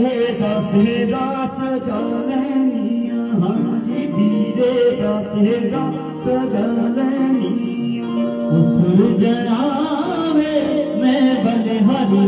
बीरे दशहरा सजाले मिया हाजी बीरे दशहरा सजाले मिया सुर जरावे मैं बने हरी